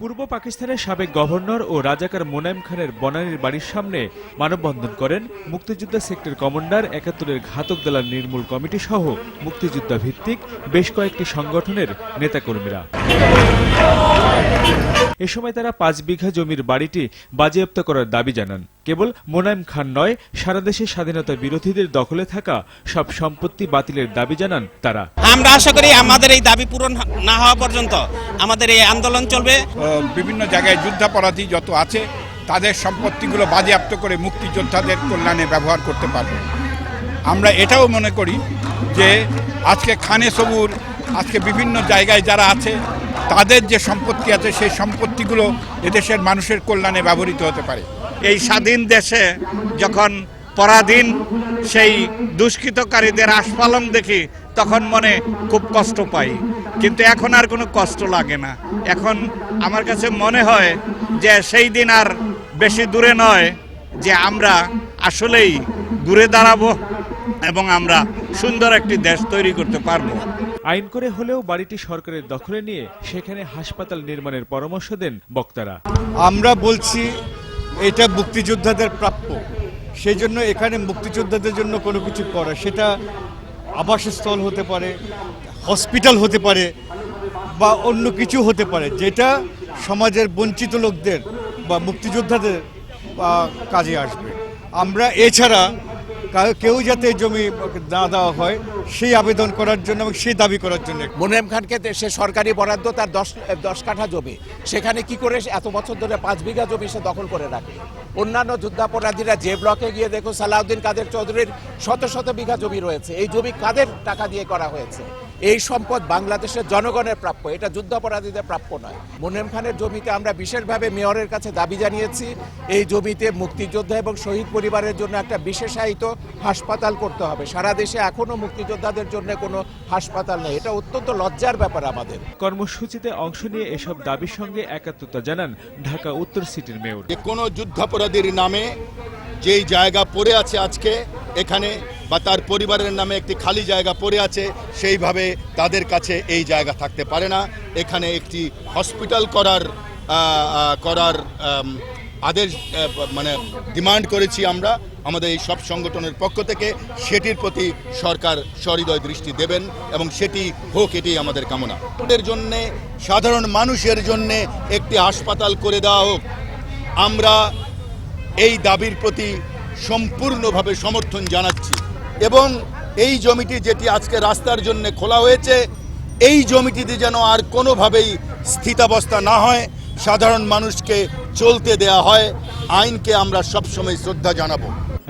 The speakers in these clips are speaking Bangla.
পূর্ব পাকিস্তানের সাবেক গভর্নর ও রাজাকার মোনায়েম খানের বনানীর বাড়ির সামনে মানববন্ধন করেন মুক্তিযোদ্ধা সেক্টর কমান্ডার একাত্তরের ঘাতক দলার নির্মূল কমিটি সহ মুক্তিযোদ্ধা ভিত্তিক বেশ কয়েকটি সংগঠনের নেতাকর্মীরা। এ সময় তারা পাঁচ বিঘা জমির বাড়িটি বাজেয়াপ্ত করার দাবি জানান। কেবল মোনায়েম খান নয়, সারা দেশে স্বাধীনতা বিরোধীদের দখলে থাকা সব সম্পত্তি বাতিলের দাবি জানান তারা। আমরা আশা করি আমাদের এই দাবি পূরণ না হওয়া পর্যন্ত আমাদের এই আন্দোলন চলবে। বিভিন্ন জায়গায় যুদ্ধাপরাধী যত আছে, তাদের সম্পত্তিগুলো বাজেয়াপ্ত করে মুক্তিযোদ্ধাদের কল্যাণে ব্যবহার করতে পারবে। আমরা এটাও মনে করি যে আজকে খানে সবুর, আজকে বিভিন্ন জায়গায় যারা আছে, তাদের যে সম্পত্তি আছে, সেই সম্পত্তিগুলো এদেশের মানুষের কল্যাণে ব্যবহৃত হতে পারে। এই স্বাধীন দেশে যখন পরাধীন সেই দুষ্কৃতকারীদের আস্ফালন দেখি তখন মনে খুব কষ্ট পাই। কিন্তু এখন আর কোনো কষ্ট লাগে না। এখন আমার কাছে মনে হয় যে সেই দিন আর বেশি দূরে নয় যে আমরা আসলেই ঘুরে দাঁড়াবো এবং আমরা সুন্দর একটি দেশ তৈরি করতে পারব। আইন করে হলেও বাড়িটি সরকারের দখলে নিয়ে সেখানে হাসপাতাল নির্মাণের পরামর্শ দেন বক্তারা। আমরা বলছি এটা মুক্তিযোদ্ধাদের প্রাপ্য। সেই জন্য এখানে মুক্তিযোদ্ধাদের জন্য কোনো কিছু করা, সেটা আবাসস্থল হতে পারে, হসপিটাল হতে পারে বা অন্য কিছু হতে পারে, যেটা সমাজের বঞ্চিত লোকদের বা মুক্তিযোদ্ধাদের কাজে আসবে। আমরা এছাড়া কেউ যাতে জমি না দেওয়া হয়, সেই আবেদন করার জন্য এবং সেই দাবি করার জন্য। মোনেম খানকে সে সরকারি বরাদ্দ তার দশ দশ কাঠা জমি। সেখানে কি করে এত বছর ধরে পাঁচ বিঘা জমি সে দখল করে রাখে? অন্যান্য যুদ্ধাপরাধীরা যে ব্লকে গিয়ে দেখো সালাউদ্দিন কাদের চৌধুরীর শত শত বিঘা জমি রয়েছে। এই জমি কাদের টাকা দিয়ে করা হয়েছে? এই সম্পদ বাংলাদেশের জনগণের প্রাপ্য এটা যুদ্ধাপরাধীদের প্রাপ্য নয়। মোনেম খানের জমিতে আমরা বিশেষভাবে মেয়রের কাছে দাবি জানিয়েছি এই জমিতে মুক্তিযোদ্ধা এবং শহীদ পরিবারের জন্য একটা বিশেষায়িত হাসপাতাল করতে হবে। সারা দেশে এখনও মুক্তিযোদ্ধাদের জন্য কোনো হাসপাতাল নেই। এটা অত্যন্ত লজ্জার ব্যাপার আমাদের। কর্মসূচিতে অংশ নিয়ে এসব দাবির সঙ্গে একাত্মতা জানান ঢাকা উত্তর সিটির মেয়র। যে কোনো যুদ্ধাপরাধীর নামে যেই জায়গা পড়ে আছে আজকে এখানে বা তার পরিবারের নামে একটি খালি জায়গা পড়ে আছে, সেইভাবে তাদের কাছে এই জায়গা থাকতে পারে না। এখানে একটি হসপিটাল করার করার আদেশ মানে ডিমান্ড করেছি আমরা। আমাদের এই সব সংগঠনের পক্ষ থেকে সেটির প্রতি সরকার সহৃদয় দৃষ্টি দেবেন এবং সেটি হোক, এটি আমাদের কামনা। ওদের জন্যে, সাধারণ মানুষের জন্যে একটি হাসপাতাল করে দেওয়া হোক। আমরা এই দাবির প্রতি সম্পূর্ণভাবে সমর্থন জানাচ্ছি। এবং এই জমিটি যেটি আজকে রাস্তার জন্য খোলা হয়েছে, এই জমিটিতে যেন আর কোনোভাবেই স্থিতাবস্থা না হয়, সাধারণ মানুষকে চলতে দেয়া হয়, আইনকে আমরা সবসময় শ্রদ্ধা জানাব।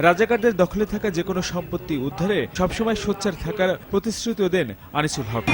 রাজাকারদের দখলে থাকা যে কোনো সম্পত্তি উদ্ধারে সবসময় সোচ্চার থাকার প্রতিশ্রুতিও দেন আনিসুল হক।